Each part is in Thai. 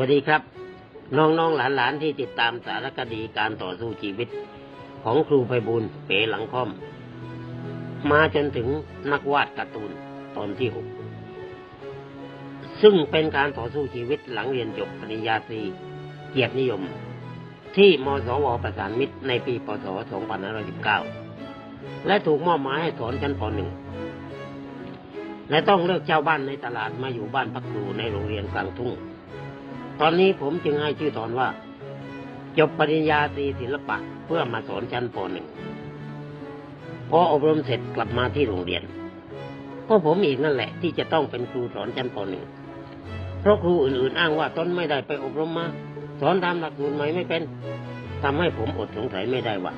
วัสดีครับ น้องๆหลานๆที่ติดตามสารคดีการต่อสู้ชีวิต ของครูไพบูลเป๋หลังค่อม มาจนถึงนักวาดการ์ตูนตอนที่หกซึ่งเป็นการต่อสู้ชีวิตหลังเรียนจบปริญญาตรีเกียรตินิยม ที่มสวประสานมิตรในปีพศ 2519 และถูกมอบหมายให้สอนชั้นป .1 และต้องเลิกเช่าบ้านในตลาดมาอยู่บ้านพักครูในโรงเรียนกลางทุ่ง ตอนนี้ผมจึงให้ชื่อตอนว่า จบปริญญาตรีศิลปะเพื่อมาสอนชั้นป .1 พออบรมเสร็จกลับมาที่โรงเรียนก็ผมอีกนั่นแหละ ที่จะต้องเป็นครูสอนชั้นป .1 เพราะครูอื่นๆอ้างว่าตนไม่ได้ไปอบรมมาสอนตามหลักสูตรใหม่ไม่เป็นทำให้ผมอดสงสัยไม่ได้ว่า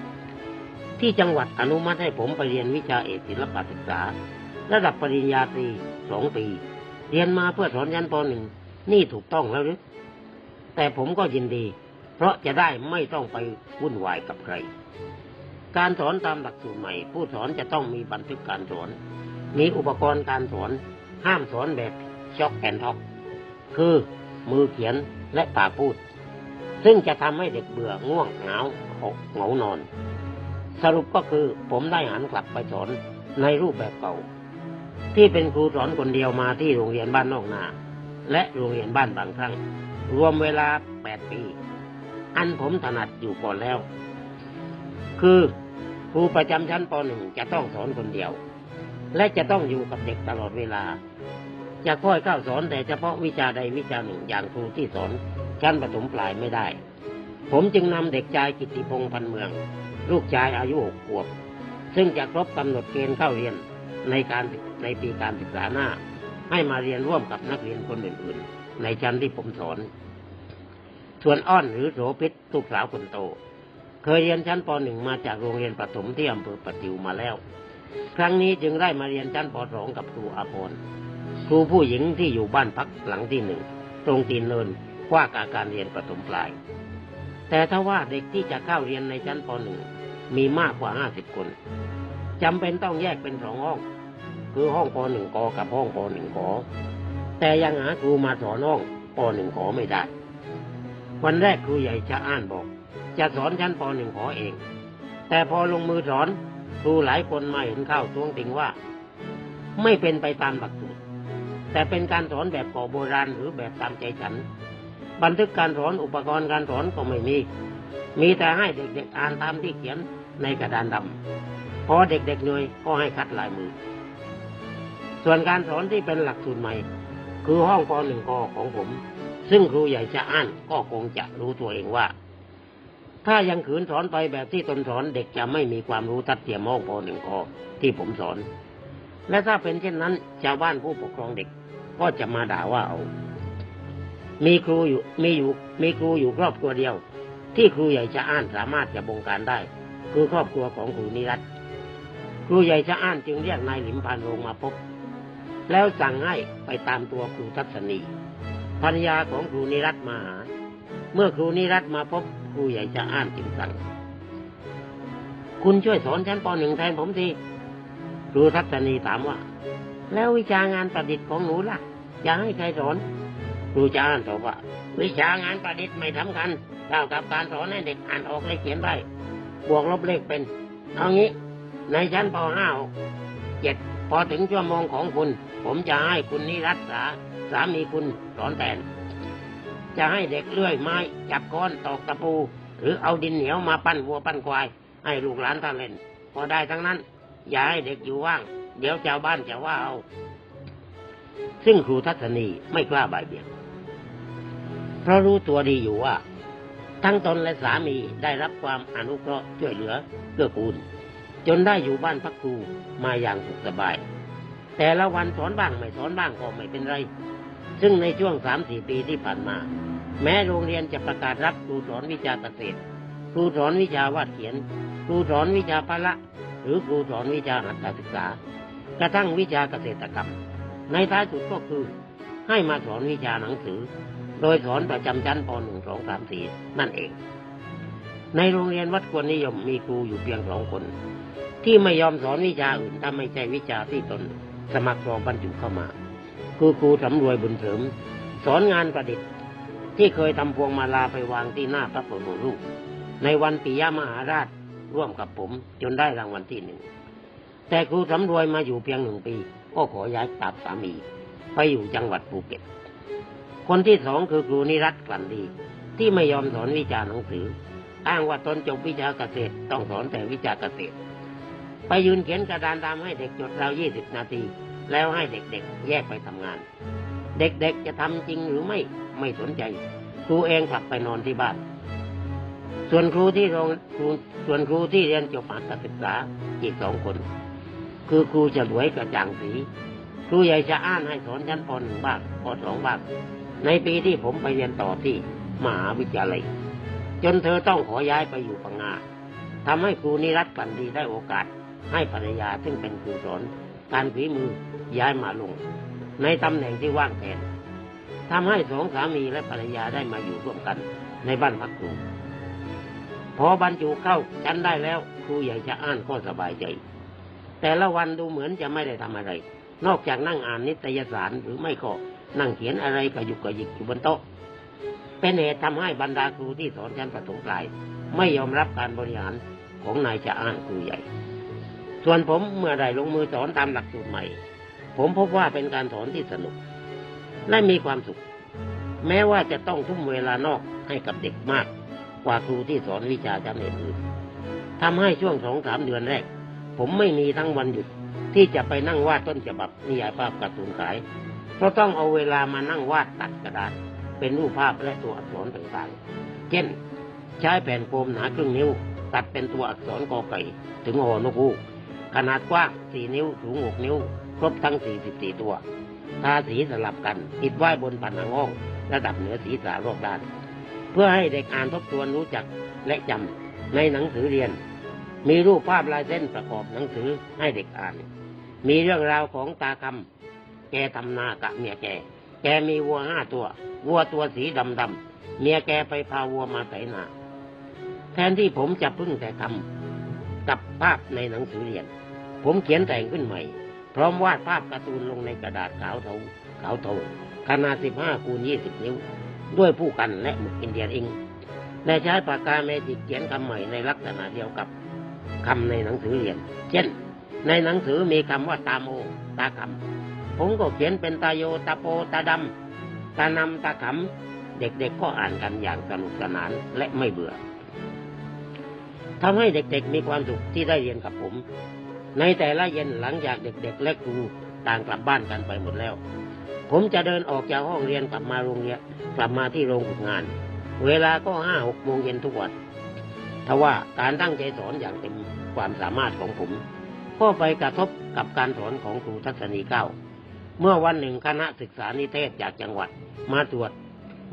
ที่จังหวัดอนุมัติให้ผมไปเรียนวิชาเอกศิลปศึกษา ระดับปริญญาตรีสองปี เรียนมาเพื่อสอนชั้นป .1 นี่ถูกต้องแล้วหรือ แต่ผมก็ยินดี เพราะจะได้ไม่ต้องไปวุ่นวายกับใคร การสอนตามหลักสูตรใหม่ ผู้สอนจะต้องมีบันทึกการสอน มีอุปกรณ์การสอน ห้ามสอนแบบช็อกแอนท็อกคือมือเขียนและปากพูด ซึ่งจะทำให้เด็กเบื่อง่วงเหงาเหงานอน สรุปก็คือผมได้หันกลับไปสอนในรูปแบบเก่า ที่เป็นครูสอนคนเดียวมาที่โรงเรียนบ้านนอกนา และโรงเรียนบ้านบางครั้ง รวมเวลาแปดปี อันผมถนัดอยู่ก่อนแล้ว คือครูประจำชั้นป .1 จะต้องสอนคนเดียว และจะต้องอยู่กับเด็กตลอดเวลา จะค่อยเข้าสอนแต่เฉพาะวิชาใดวิชาหนึ่งอย่างครูที่สอนชั้นประถมปลายไม่ได้ ผมจึงนำเด็กชายกิติพงษ์พันเมือง ลูกชายอายุหกขวบ ซึ่งจะครบกำหนดเกณฑ์เข้าเรียนในการในปีการศึกษาหน้า ให้มาเรียนร่วมกับนักเรียนคนอื่นๆ ในชั้นที่ผมสอน ส่วนอ้อนหรือโสพิษลูกสาวคนโต เคยเรียนชั้นป .1 มาจากโรงเรียนประถมที่อำเภอปะติวมาแล้ว ครั้งนี้จึงได้มาเรียนชั้นป .2 กับครูอาภรครูผู้หญิงที่อยู่บ้านพักหลังที่หนึ่งตรงตีนเนินว่าการการเรียนประถมปลาย แต่ถ้าว่าเด็กที่จะเข้าเรียนในชั้นป .1 มีมากกว่า 50 คนจำเป็นต้องแยกเป็นสองห้อง คือห้องป .1 กกับห้องป .1 ข แต่ยังหาครูมาสอนห้องป .1 ขอไม่ได้ วันแรกครูใหญ่จะอ่านบอก จะสอนชั้นป .1 ขอเอง แต่พอลงมือสอนครูหลายคนมาเห็นเข้าท้วงติงว่า ไม่เป็นไปตามหลักสูตรแต่เป็นการสอนแบบก่อโบราณหรือแบบตามใจฉัน บันทึกการสอนอุปกรณ์การสอนก็ไม่มี มีแต่ให้เด็กๆอ่านตามที่เขียนในกระดานดำพอเด็กๆเหนื่อยก็ให้คัดลายมือ ส่วนการสอนที่เป็นหลักสูตรใหม่ คือห้องป .1 กของผม ซึ่งครูใหญ่จะอ่านก็คงจะรู้ตัวเองว่า ถ้ายังขืนสอนไปแบบที่ตนสอนเด็กจะไม่มีความรู้ทัดเทียมห้องป .1 กที่ผมสอน และถ้าเป็นเช่นนั้นชาวบ้านผู้ปกครองเด็กก็จะมาด่าว่าเอามีครูอยู่มีอยู่มีครูอยู่ครอบครัวเดียว ที่ครูใหญ่จะอ่านสามารถจะบงการได้ คือครอบครัวของครูนิรัตครูใหญ่จะอ่านจึงเรียกนายหลิมพานโรงมาพบ แล้วสั่งให้ไปตามตัวครูทัศนีภรรยาของครูนิรัตมาหา เมื่อครูนิรัตมาพบครูใหญ่จะอ่านจึงสั่ง คุณช่วยสอนชั้นปหนึ่งแทนผมทีครูทัศนีถามว่า แล้ววิชางานประดิษฐ์ของหนูล่ะจะให้ใครสอนครูจะอ่านตอบว่า วิชางานประดิษฐ์ไม่สำคัญเท่ากับการสอนให้เด็กอ่านออกและเขียนได้บวกลบเลขเป็น เอางี้ ในชั้นป .5 เจ็ดพอถึงชั่วโมงของคุณ ผมจะให้คุณนิรัตษาสามีคุณสอนแทนจะให้เด็กเลื่อยไม้จับก้อนตอกตะปู หรือเอาดินเหนียวมาปั้นวัวปั้นควาย ให้ลูกหลานท่านเล่น พอได้ทั้งนั้น อย่าให้เด็กอยู่ว่าง เดี๋ยวชาวบ้านจะว่าเอา ซึ่งครูทัศนีไม่กล้าบ่ายเบี่ยงเพราะรู้ตัวดีอยู่ว่า ทั้งตนและสามีได้รับความอนุเคราะห์ช่วยเหลือเกื้อกูล จนได้อยู่บ้านพักครูมาอย่างสุขสบาย แต่ละวันสอนบ้างไม่สอนบ้างก็ไม่เป็นไร ซึ่งในช่วงสามสี่ปีที่ผ่านมา แม้โรงเรียนจะประกาศรับครูสอนวิชาเกษตร ครูสอนวิชาวาดเขียน ครูสอนวิชาพละ หรือครูสอนวิชาหัตถศึกษา กระทั่งวิชาเกษตรกรรม ในท้ายสุดก็คือ ให้มาสอนวิชาหนังสือ โดยสอนประจำชั้นป .1 2 3 4 นั่นเอง ในโรงเรียนวัดควรนิยมมีครูอยู่เพียงสองคน ที่ไม่ยอมสอนวิชาอื่นถ้าไม่ใช่วิชาที่ตน สมัครรอบรรจุเข้ามาคือครูสำรวยบุญเสริม สอนงานประดิษฐ์ ที่เคยทำพวงมาลาไปวางที่หน้าพระบรมรูป ในวันปิยมหาราชร่วมกับผมจนได้รางวัลที่หนึ่ง แต่ครูสำรวยมาอยู่เพียงหนึ่งปี ก็ขอย้ายตามสามี ไปอยู่จังหวัดภูเก็ต คนที่สองคือครูนิรัตกลั่นดี ที่ไม่ยอมสอนวิชาหนังสือ อ้างว่าตนจบวิชาเกษตรต้องสอนแต่วิชาเกษตร ไปยืนเขียนกระดานตามให้เด็กจดราวยี่สิบนาที แล้วให้เด็กๆ แยกไปทำงาน เด็กๆจะทำจริงหรือไม่ไม่สนใจ ครูเองกลับไปนอนที่บ้าน ส่วนครูที่โรงครูส่วนครูที่เรียนจบอัตศึกษาอีกสองคน คือครูฉลวยกระจ่างสีครูใหญ่จะอ่านให้สอนชั้นปหนึ่งบ้างปสองบ้างในปีที่ผมไปเรียนต่อที่มหาวิทยาลัย จนเธอต้องขอย้ายไปอยู่ปังงาทำให้ครูนิรัตกันดีได้โอกาส ให้ภรรยาซึ่งเป็นครูสอนการฝีมือย้ายมาลง ในตำแหน่งที่ว่างแทนทำให้สองสามีและภรรยาได้มาอยู่ร่วมกันในบ้านพักครูพอบรรจุเข้าชั้นได้แล้วครูใหญ่จะอ่านก็สบายใจ แต่ละวันดูเหมือนจะไม่ได้ทำอะไร นอกจากนั่งอ่านนิตยสารหรือไม่ก็นั่งเขียนอะไรกระยุกกระยิกอยู่บนโต๊ะ เป็นเหตุทำให้บรรดาครูที่สอนชั้นประถมปลาย ไม่ยอมรับการบริหารของนายจะอ่านครูใหญ่ ส่วนผมเมื่อได้ลงมือสอนตามหลักสูตรใหม่ ผมพบว่าเป็นการสอนที่สนุก และมีความสุข แม้ว่าจะต้องทุ่มเวลานอกให้กับเด็กมากกว่าครูที่สอนวิชาชั้นอื่นทำให้ช่วงสองสามเดือนแรก ผมไม่มีทั้งวันหยุดที่จะไปนั่งวาดต้นฉบับนิยายภาพการ์ตูนขาย เพราะต้องเอาเวลามานั่งวาดตัดกระดาษ เป็นรูปภาพและตัวอักษรต่างๆ เช่น ใช้แผ่นโฟมหนาครึ่งนิ้ว ตัดเป็นตัวอักษรกอไก่ ถึงหอนกฮูก ขนาดกว้าง 4 นิ้ว สูง 6 นิ้ว ครบทั้ง 44 ตัว ทาสีสลับกันติดไว้บนผนังห้อง ระดับเหนือศีรษะรอบด้าน เพื่อให้เด็กอ่านทบทวนรู้จักและจำในหนังสือเรียน มีรูปภาพลายเส้นประกอบหนังสือให้เด็กอ่าน มีเรื่องราวของตาคำแกทำนากะเมียแก แกมีวัวห้าตัว วัวตัวสีดำดำๆเมียแกไปพาวัวมาไถนาแทนที่ผมจะพึ่งแต่คำกับภาพในหนังสือเรียน ผมเขียนแต่งขึ้นใหม่ พร้อมวาดภาพการ์ตูนลงในกระดาษขาวเทาขาวเทาขนาด 15คูณ20 นิ้ว ด้วยผู้กันและหมึกอินเดียนอิงและใช้ปากกาเมจิกเขียนคำใหม่ในลักษณะเดียวกับคำในหนังสือเรียน เช่น ในหนังสือมีคำว่าตาโม ตาคำผมก็เขียนเป็นตาโย ตาโป ตาดำ ตานำตาขำ เด็กๆก็อ่านกันอย่างสนุกสนานและไม่เบื่อทำให้เด็กๆมีความสุขที่ได้เรียนกับผม ในแต่ละเย็นหลังจากเด็กๆและครูต่างกลับบ้านกันไปหมดแล้ว ผมจะเดินออกจากห้องเรียนกลับมาโรงเรียนกลับมาที่โรงฝึกงาน เวลาก็ห้าหกโมงเย็นทุกวันทว่าการตั้งใจสอนอย่างเต็มความสามารถของผม ก็ไปกระทบกับการสอนของครูทัศนีเก้า เมื่อวันหนึ่งคณะศึกษานิเทศจากจังหวัด มาตรวจ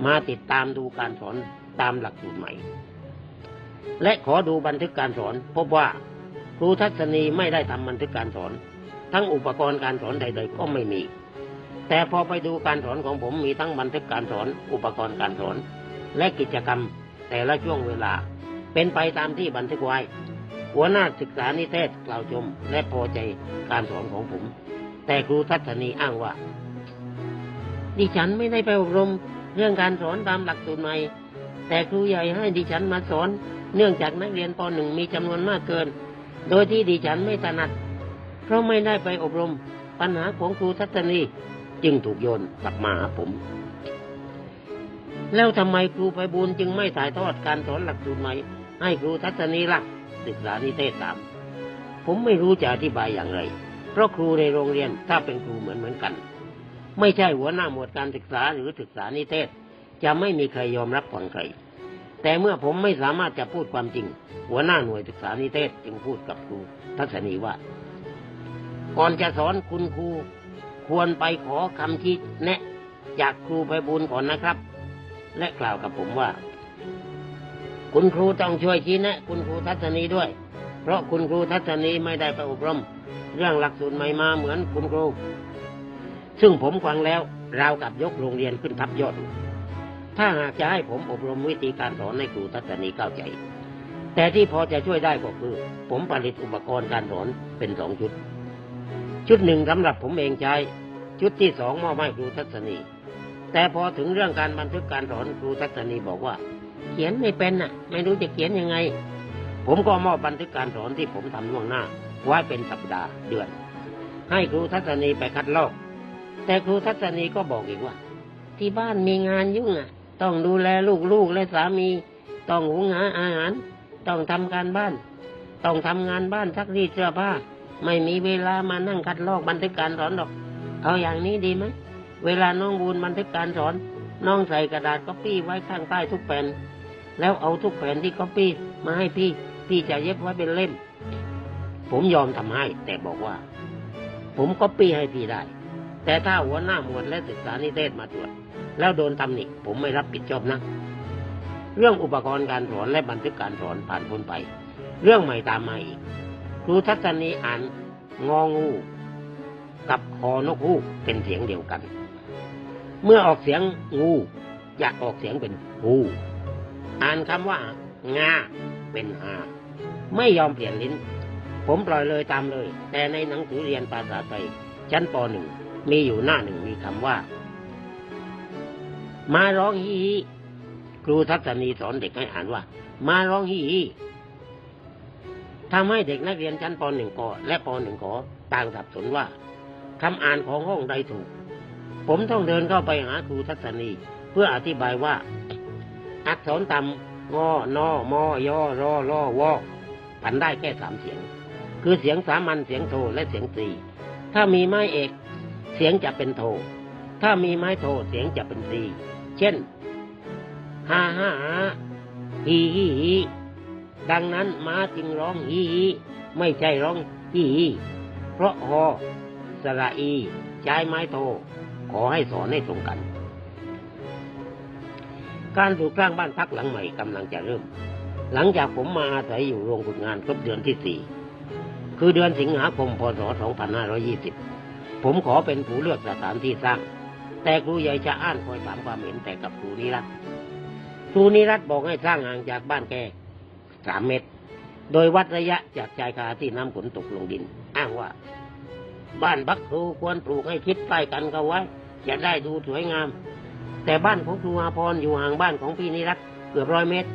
มาติดตามดูการสอนตามหลักสูตรใหม่ และขอดูบันทึกการสอนพบว่า รูทัศนีไม่ได้ทำบันทึกการสอน ทั้งอุปกรณ์การสอนใด ๆ ก็ไม่มี แต่พอไปดูการสอนของผมมีทั้งบันทึกการสอน อุปกรณ์การสอน และกิจกรรมแต่ละช่วงเวลา เป็นไปตามที่บันทึกไว้ หัวหน้าศึกษานิเทศกล่าวชม และพอใจการสอนของผม แต่ครูทัศนีอ้างว่า ดิฉันไม่ได้ไปอบรมเรื่องการสอนตามหลักสูตรใหม่ แต่ครูใหญ่ให้ดิฉันมาสอน เนื่องจากนักเรียนปหนึ่งมีจำนวนมากเกิน โดยที่ดิฉันไม่ถนัด เพราะไม่ได้ไปอบรมปัญหาของครูทัศนีจึงถูกโยนกลับมาหาผม แล้วทำไมครูไพบูลจึงไม่ถ่ายทอดการสอนหลักสูตรใหม่ ให้ครูทัศนีล่ะศึกษานิเทศตามผมไม่รู้จะอธิบายอย่างไร เพราะครูในโรงเรียนถ้าเป็นครูเหมือนเหมือนกัน ไม่ใช่หัวหน้าหมวดการศึกษาหรือศึกษานิเทศ จะไม่มีใครยอมรับฟังใคร แต่เมื่อผมไม่สามารถจะพูดความจริง หัวหน้าหน่วยศึกษานิเทศจึงพูดกับครูทัศนีว่า ก่อนจะสอนคุณครูควรไปขอคำชี้แนะ จากครูไพบูลก่อนนะครับ และกล่าวกับผมว่า คุณครูต้องช่วยชี้แนะ คุณครูทัศนีด้วย เพราะคุณครูทัศนีไม่ได้ไปอบรม เรื่องหลักสูตรใหม่มาเหมือนคุณครู ซึ่งผมฟังแล้วราวกับยกโรงเรียนขึ้นทับยอด ถ้าหากจะให้ผมอบรมวิธีการสอนให้ครูทัศนีเข้าใจ แต่ที่พอจะช่วยได้ก็คือ ผมผลิตอุปกรณ์การสอนเป็นสองชุด ชุดหนึ่งสำหรับผมเองใช้ ชุดที่สองมอบให้ครูทัศนี แต่พอถึงเรื่องการบันทึกการสอนครูทัศนีบอกว่า เขียนไม่เป็นน่ะ ไม่รู้จะเขียนยังไง ผมก็มอบบันทึกการสอนที่ผมทำล่วงหน้าไว้เป็นสัปดาห์เดือน ให้ครูทัศนีไปคัดลอก แต่ครูทัศนีก็บอกอีกว่า ที่บ้านมีงานยุ่งอะ ต้องดูแลลูกๆและสามี ต้องหุงหาอาหาร ต้องทำการบ้าน ต้องทำงานบ้านซักรีดเสื้อผ้า ไม่มีเวลามานั่งคัดลอกบันทึกการสอนหรอก เอาอย่างนี้ดีไหม เวลาน้องบูนบันทึกการสอน น้องใส่กระดาษก๊อปปี้ไว้ข้างใต้ทุกแผ่น แล้วเอาทุกแผ่นที่ก๊อปปี้มาให้พี่ พี่จะเย็บไว้เป็นเล่ม ผมยอมทำให้ แต่บอกว่า ผมก๊อปปี้ให้พี่ได้ แต่ถ้าหัวหน้าหมวดและศึกษานิเทศมาตรวจ แล้วโดนตำหนิผมไม่รับผิดชอบนะ เรื่องอุปกรณ์การสอนและบันทึกการสอนผ่านพ้นไป เรื่องใหม่ตามมาอีก ครูทัศนีอ่านงองูกับคอนกฮูกเป็นเสียงเดียวกัน เมื่อออกเสียงงูอยากออกเสียงเป็นฮูอ่านคำว่างาเป็นหาไม่ยอมเปลี่ยนลิ้น ผมปล่อยเลยตามเลย แต่ในหนังสือเรียนภาษาไทยชั้นปหนึ่งมีอยู่หน้าหนึ่งมีคำว่า มาร้องฮีฮีครูทัศนีสอนเด็กให้อ่านว่า มาร้องฮีฮีทำให้เด็กนักเรียนชั้นปหนึ่งกและปหนึ่งขอต่างสับสนว่าคำอ่านของห้องใดถูก ผมต้องเดินเข้าไปหาครูทัศนี เพื่ออธิบายว่า อักษรต่ำงอนอมอยอรอลอวอผันได้แค่สามเสียง คือเสียงสามัญเสียงโทและเสียงตรีถ้ามีไม้เอก เสียงจะเป็นโท ถ้ามีไม้โทเสียงจะเป็นตรี เช่นฮ่าฮ่าฮีฮีฮีดังนั้นม้าจึงร้องฮีฮีไม่ใช่ร้องฮีฮีเพราะฮอสระอี ใช้ไม้โท ขอให้สอนให้ตรงกัน การปลูกสร้างบ้านพักหลังใหม่กำลังจะเริ่ม หลังจากผมมาอาศัยอยู่โรงฝึกงานครบเดือนที่สี่คือเดือนสิงหาคมพศ 2520 ผมขอเป็นผู้เลือกสถานที่สร้าง แต่ครูใหญ่จะอ่านคอยถามความเห็นแต่กับครูนิรัตน์ครูนิรัตน์บอกให้สร้างห่างจากบ้านแกสามเมตร โดยวัดระยะจากชายคาที่น้ำฝนตกลงดิน อ้างว่า บ้านพักครูควรปลูกให้คิดใกล้กันเข้าไว้ จะได้ดูสวยงาม แต่บ้านของครูอาพรอยู่ห่างบ้านของพี่นิรัตน์เกือบร้อยเมตร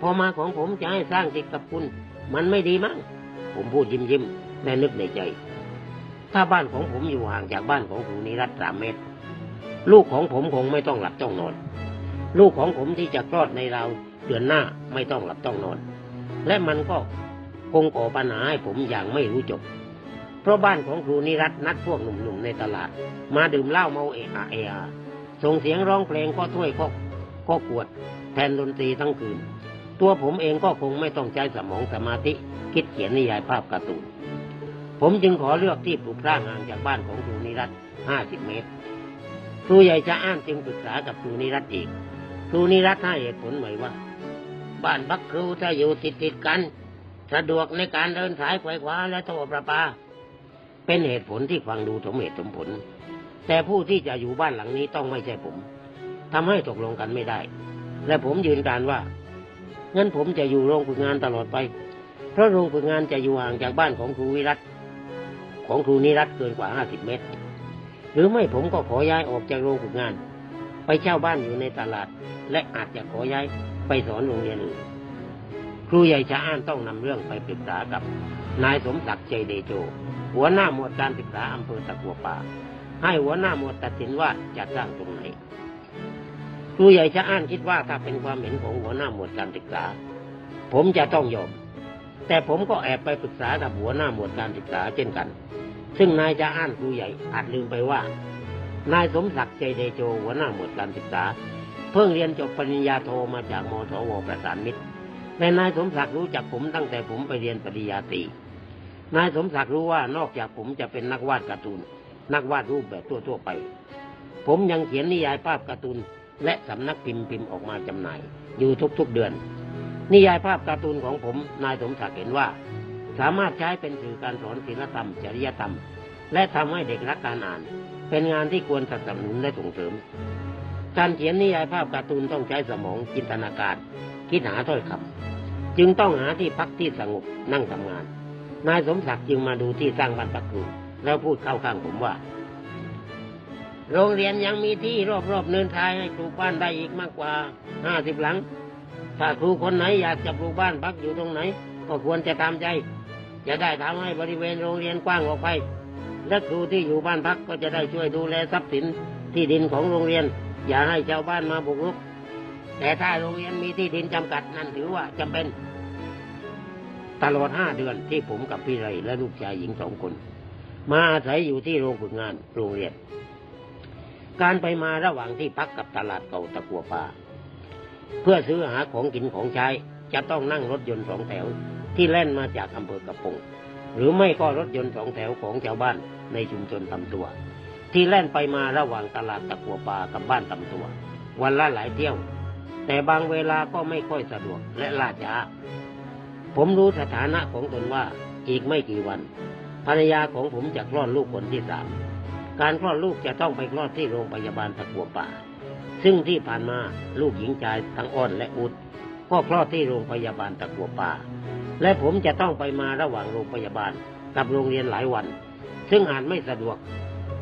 พอมาของผมจะให้สร้างติดกับคุณ มันไม่ดีมั้งผมพูดยิ้มยิ้มและนึกในใจ ถ้าบ้านของผมอยู่ห่างจากบ้านของครูนิรัตน์สามเมตร ลูกของผมคงไม่ต้องหลับต้องนอน ลูกของผมที่จะคลอดในเราเดือนหน้าไม่ต้องหลับต้องนอน และมันก็คงก่อปัญหาให้ผมอย่างไม่รู้จบ เพราะบ้านของครูนิรัตนัดพวกหนุ่มๆในตลาด มาดื่มเหล้าเมาเอะอะเอะส่งเสียงร้องเพลงก็ถ้วยก็ก็กวด แทนดนตรีทั้งคืน ตัวผมเองก็คงไม่ต้องใช้สมองสมาธิ คิดเขียนนิยายภาพการ์ตูน ผมจึงขอเลือกที่ปลูกร้างห่างจากบ้านของครูนิรัตห้าสิบเมตร ครูใหญ่จะอ้านจึงปรึกษากับครูนิรัตอีก ครูนิรัตให้เหตุผลไว้ว่า บ้านพักครูถ้าอยู่ติดติดกัน สะดวกในการเดินสายไขว่คว้าและโทรประปา เป็นเหตุผลที่ฟังดูสมเหตุสมผล แต่ผู้ที่จะอยู่บ้านหลังนี้ต้องไม่ใช่ผมทำให้ตกลงกันไม่ได้ และผมยืนการว่างั้นผมจะอยู่โรงฝึกงานตลอดไป เพราะโรงฝึกงานจะอยู่ห่างจากบ้านของครูวิรัตของครูนิรัตเกินกว่าห้าสิบเมตร หรือไม่ผมก็ขอย้ายออกจากโรงฝึกงาน ไปเช่าบ้านอยู่ในตลาด และอาจจะขอย้ายไปสอนโรงเรียนอื่นครูใหญ่ชะอ้านต้องนำเรื่องไปปรึกษากับ นายสมศักดิ์ใจเดโจ หัวหน้าหมวดการศึกษาอำเภอตะกัวป่า ให้หัวหน้าหมวดตัดสินว่าจะสร้างตรงไหน ครูใหญ่ชะอ้านคิดว่าถ้าเป็นความเห็นของหัวหน้าหมวดการศึกษา ผมจะต้องยอม แต่ผมก็แอบไปปรึกษากับหัวหน้าหมวดการศึกษาเช่นกัน ซึ่งนายจะอ้านครูใหญ่อาจลืมไปว่า นายสมศักดิ์ใจเดโจหัวหน้าหมวดการศึกษา เพิ่งเรียนจบปริญญาโทมาจากมสวประสานมิตรและนายสมศักดิ์รู้จักผมตั้งแต่ผมไปเรียนปริญญาตรีนายสมศักดิ์รู้ว่านอกจากผมจะเป็นนักวาดการ์ตูน นักวาดรูปแบบทั่วๆไป ผมยังเขียนนิยายภาพการ์ตูนและสำนักพิมพ์พิมพ์ออกมาจำหน่าย อยู่ทุกๆเดือน นิยายภาพการ์ตูนของผม นายสมศักดิ์เห็นว่า สามารถใช้เป็นสื่อการสอนศีลธรรม จริยธรรม และทำให้เด็กรักการอ่าน เป็นงานที่ควรสนับสนุนและส่งเสริม การเขียนนิยายภาพการ์ตูนต้องใช้สมองจินตนาการ คิดหาถ้อยคำจึงต้องหาที่พักที่สงบนั่งทำงาน นายสมศักดิ์จึงมาดูที่สร้างบ้านพักครูแล้วพูดเข้าข้างผมว่า โรงเรียนยังมีที่รอบๆเนินทายให้ปลูกบ้านได้อีกมากกว่าห้าสิบหลังถ้าครูคนไหนอยากจะปลูกบ้านพักอยู่ตรงไหน ก็ควรจะตามใจ จะได้ทำให้บริเวณโรงเรียนกว้างออกไป และครูที่อยู่บ้านพักก็จะได้ช่วยดูแลทรัพย์สินที่ดินของโรงเรียน อย่าให้ชาวบ้านมาบุกรุก แต่ถ้าโรงเรียนมีที่ดินจำกัดนั่นถือว่าจำเป็น ตลอดห้าเดือนที่ผมกับพี่ไรและลูกชายหญิงสองคน มาอาศัยอยู่ที่โรงฝึกงานโรงเรียน การไปมาระหว่างที่พักกับตลาดเก่าตะกัวป่าเพื่อซื้อหาของกินของใช้จะต้องนั่งรถยนต์สองแถว ที่แล่นมาจากอำเภอกระปงหรือไม่ก็รถยนต์สองแถวของชาวบ้านในชุมชนตำตัว ที่แล่นไปมาระหว่างตลาดตะกัวป่ากับบ้านตำตัว วันละหลายเที่ยว แต่บางเวลาก็ไม่ค่อยสะดวกและล่าช้า ผมรู้สถานะของตนว่าอีกไม่กี่วัน ภรรยาของผมจะคลอดลูกคนที่สามการคลอดลูกจะต้องไปคลอดที่โรงพยาบาลตะกัวป่า ซึ่งที่ผ่านมาลูกหญิงชายทั้งอ้อนและอุด ก็คลอดที่โรงพยาบาลตะกัวป่า และผมจะต้องไปมาระหว่างโรงพยาบาลกับโรงเรียนหลายวัน ซึ่งอาจไม่สะดวก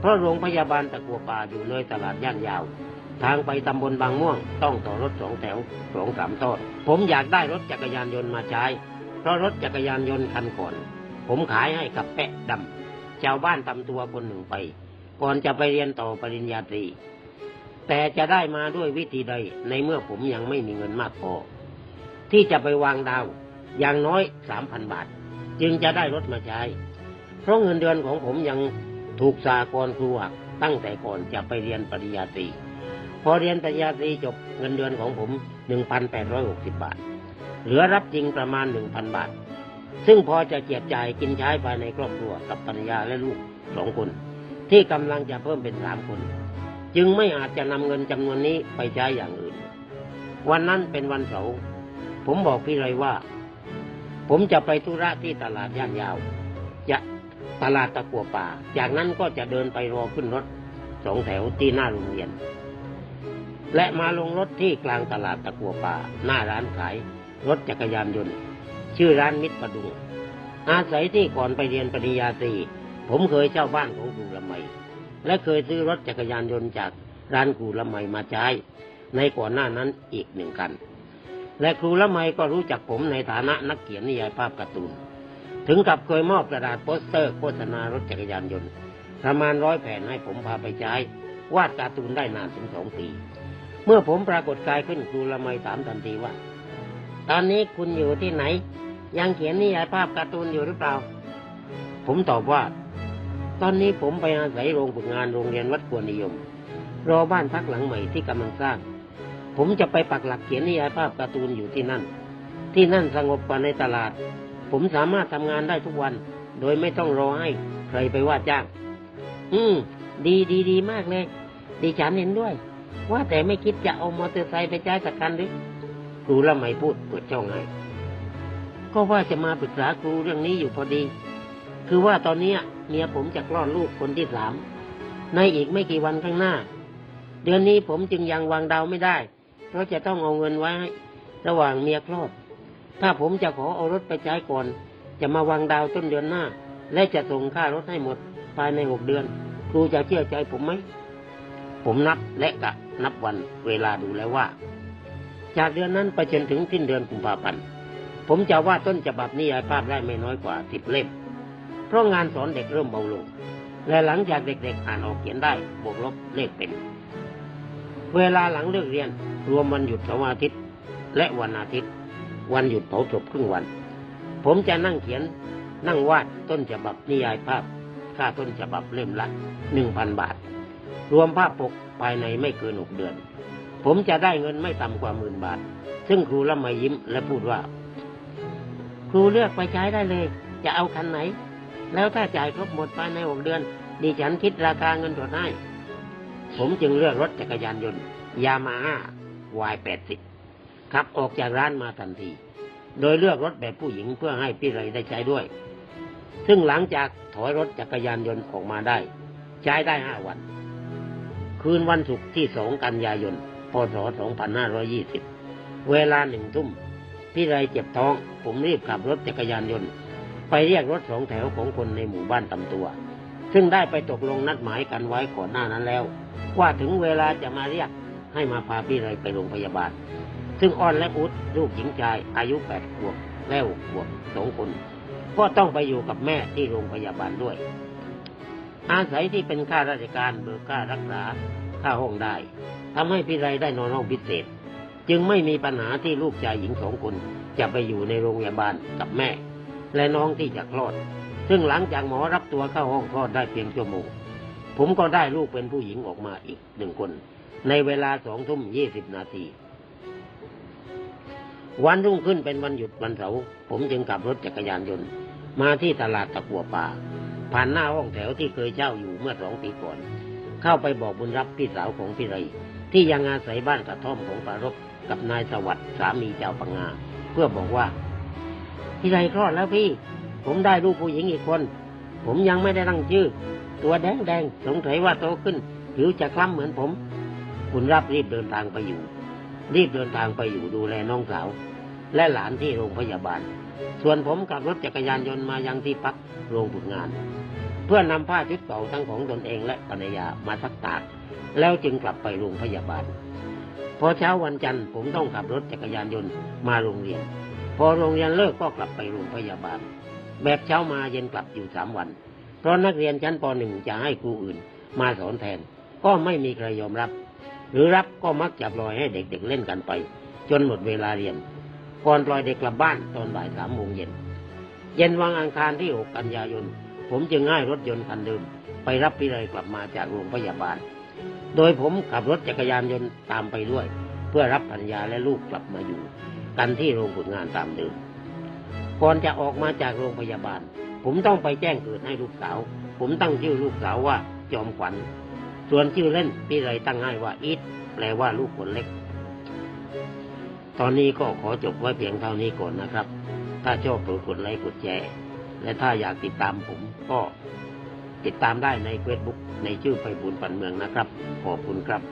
เพราะโรงพยาบาลตะกัวป่าอยู่เลยตลาดย่านยาว ทางไปตำบลบางม่วงต้องต่อรถสองแถวสองสามทอด ผมอยากได้รถจักรยานยนต์มาใช้ เพราะรถจักรยานยนต์คันก่อน ผมขายให้กับแปะดำชาวบ้านตำตัวคนหนึ่งไป ก่อนจะไปเรียนต่อปริญญาตรี แต่จะได้มาด้วยวิธีใดในเมื่อผมยังไม่มีเงินมากพอที่จะไปวางดาว อย่างน้อยสามพันบาท จึงจะได้รถมาใช้ เพราะเงินเดือนของผมยังถูกสากรครูหักตั้งแต่ก่อนจะไปเรียนปริญญาตรีพอเรียนปริญญาตรีจบเงินเดือนของผมหนึ่งพันแปดร้อยหกสิบบาท เหลือรับจริงประมาณหนึ่งพันบาท ซึ่งพอจะเจียดจ่ายกินใช้ภายในครอบครัวกับภรรยาและลูกสองคน ที่กำลังจะเพิ่มเป็นสามคน จึงไม่อาจจะนำเงินจำนวนนี้ไปใช้อย่างอื่น วันนั้นเป็นวันเสาร์ผมบอกพี่เลยว่า ผมจะไปธุระที่ตลาดย่านยาว จะตลาดตะกัวป่า จากนั้นก็จะเดินไปรอขึ้นรถสองแถวที่หน้าโรงเรียน และมาลงรถที่กลางตลาดตะกัวป่า หน้าร้านขายรถจักรยานยนต์ ชื่อร้านมิตรประดุง อาศัยที่ก่อนไปเรียนปริญญาตรีผมเคยเช่าบ้านของครูละไมและเคยซื้อรถจักรยานยนต์จากร้านครูละไมมาใช้ ในก่อนหน้านั้นอีกหนึ่งคัน และครูละไมก็รู้จักผมในฐานะนักเขียนนิยายภาพการ์ตูน ถึงกับเคยมอบกระดาษโปสเตอร์โฆษณารถจักรยานยนต์ ประมาณร้อยแผ่นให้ผมพาไปใช้ วาดการ์ตูนได้นานถึงสองปี เมื่อผมปรากฏกายขึ้นครูละไมถามทันทีว่า ตอนนี้คุณอยู่ที่ไหน ยังเขียนนิยายภาพการ์ตูนอยู่หรือเปล่า ผมตอบว่า ตอนนี้ผมไปอาศัยโรงฝึกงานโรงเรียนวัดควรนิยม รอบ้านพักหลังใหม่ที่กำลังสร้าง ผมจะไปปักหลักเขียนนิยายภาพการ์ตูนอยู่ที่นั่น ที่นั่นสงบกว่าในตลาด ผมสามารถทำงานได้ทุกวัน โดยไม่ต้องรอให้ใครไปว่าจ้าง อืม ดีดีดีมากเลยดิฉันเห็นด้วย ว่าแต่ไม่คิดจะเอามอเตอร์ไซค์ไปใช้สักคันหรือครูละไมพูดเปิดช่องให้ก็ว่าจะมาปรึกษาครูเรื่องนี้อยู่พอดี คือว่าตอนนี้เมียผมจะคลอดลูกคนที่สามในอีกไม่กี่วันข้างหน้า เดือนนี้ผมจึงยังวางดาวไม่ได้ เราจะต้องเอาเงินไว้ ระหว่างเมียคลอด ถ้าผมจะขอเอารถไปใช้ก่อน จะมาวางดาวต้นเดือนหน้า และจะส่งค่ารถให้หมดภายในหกเดือน ครูจะเชื่อใจผมไหม ผมนับและกะนับวันเวลาดูแล้วว่า จากเดือนนั้นไปจนถึงสิ้นเดือนกุมภาพันธ์ผมจะวาดต้นฉบับนิยายภาพได้ไม่น้อยกว่าสิบเล่ม เพราะงานสอนเด็กเริ่มเบาลง และหลังจากเด็กๆอ่านออกเขียนได้บวกลบเลขเป็น เวลาหลังเลิกเรียน รวมวันหยุดเสาร์อาทิตย์ และวันอาทิตย์ วันหยุดเผาศพครึ่งวัน ผมจะนั่งเขียนนั่งวาดต้นฉบับนิยายภาพ ค่าต้นฉบับเล่มละหนึ่งพันบาท รวมภาพปกภายในไม่เกินหกเดือน ผมจะได้เงินไม่ต่ำกว่าหมื่นบาท ซึ่งครูละไมยิ้มและพูดว่า ครูเลือกไปใช้ได้เลย จะเอาคันไหน แล้วถ้าจ่ายครบหมดภายในหกเดือนดิฉันคิดราคาเงินสดให้ผมจึงเลือกรถจักรยานยนต์ยามาฮ่า วายแปดสิบขับออกจากร้านมาทันที โดยเลือกรถแบบผู้หญิงเพื่อให้พี่ไรได้ใช้ด้วย ซึ่งหลังจากถอยรถจักรยานยนต์ออกมาได้ ใช้ได้ห้าวัน คืนวันศุกร์ที่สองกันยายน พศ 2520 เวลาหนึ่งทุ่ม พี่ไรเจ็บท้อง ผมรีบขับรถจักรยานยนต์ ไปเรียกรถสองแถวของคนในหมู่บ้านตำตัว ซึ่งได้ไปตกลงนัดหมายกันไว้ก่อนหน้านั้นแล้ว ว่าถึงเวลาจะมาเรียก ให้มาพาพี่เลยไปโรงพยาบาล ซึ่งอ้อนและอุดลูกหญิงชายอายุแปดขวบและหกขวบสองคนก็ต้องไปอยู่กับแม่ที่โรงพยาบาลด้วย อาศัยที่เป็นข้าราชการเบิกค่ารักษาค่าห้องได้ทำให้พี่ไรได้นอนห้องพิเศษ จึงไม่มีปัญหาที่ลูกชายหญิงสองคนจะไปอยู่ในโรงพยาบาลกับแม่ และน้องที่จะคลอด ซึ่งหลังจากหมอรับตัวเข้าห้องคลอดได้เพียงชั่วโมง ผมก็ได้ลูกเป็นผู้หญิงออกมาอีกหนึ่งคน ในเวลาสองทุ่มยี่สิบนาที วันรุ่งขึ้นเป็นวันหยุดวันเสาร์ผมจึงขับรถจักรยานยนต์ มาที่ตลาดตะกัวป่า ผ่านหน้าห้องแถวที่เคยเช่าอยู่เมื่อสองปีก่อน เข้าไปบอกบุญรับพี่สาวของพี่ไร ที่ยังอาศัยบ้านกระท่อมของปารบกับนายสวัสดิ์สามีเจ้าปังงา เพื่อบอกว่า พี่ไรคลอดแล้วพี่ ผมได้ลูกผู้หญิงอีกคน ผมยังไม่ได้ตั้งชื่อ ตัวแดงแดงๆสงสัยว่าโตขึ้น ผิวจะคล้ำเหมือนผม คุณรับรีบเดินทางไปอยู่ รีบเดินทางไปอยู่ดูแลน้องสาว และหลานที่โรงพยาบาล ส่วนผมขับรถจักรยานยนต์มายังที่พักโรงฝึกงาน เพื่อนำผ้าชุดเก่าทั้งของตนเองและภรรยามาซักตาก แล้วจึงกลับไปโรงพยาบาล พอเช้าวันจันทร์ผมต้องขับรถจักรยานยนต์มาโรงเรียน พอโรงเรียนเลิกก็กลับไปโรงพยาบาล แบบเช้ามาเย็นกลับอยู่สามวัน เพราะนักเรียนชั้นปหนึ่งจะให้ครูอื่นมาสอนแทน ก็ไม่มีใครยอมรับ หรือรับก็มักจะปล่อยให้เด็กๆเล่นกันไป จนหมดเวลาเรียน ก่อนปล่อยเด็กกลับบ้านตอนบ่ายสามโมงเย็น เย็นวันอังคารที่ 6 กันยายน ผมจึงให้รถยนต์คันเดิม ไปรับพี่เลยกลับมาจากโรงพยาบาล โดยผมขับรถจักรยานยนต์ตามไปด้วย เพื่อรับภรรยาและลูกกลับมาอยู่ กันที่โรงฝึกงานตามเดิมก่อนจะออกมาจากโรงพยาบาล ผมต้องไปแจ้งเกิดให้ลูกสาว ผมตั้งชื่อลูกสาวว่าจอมขวัญ ส่วนชื่อเล่นพี่เลยตั้งให้ว่าอีทแปลว่าลูกคนเล็ก ตอนนี้ก็ขอจบไว้เพียงเท่านี้ก่อนนะครับ ถ้าชอบโปรดกดไลค์กดแชร์ และถ้าอยากติดตามผมก็ติดตามได้ในเฟซบุ๊กในชื่อไพบุญปันเมืองนะครับ ขอบคุณครับ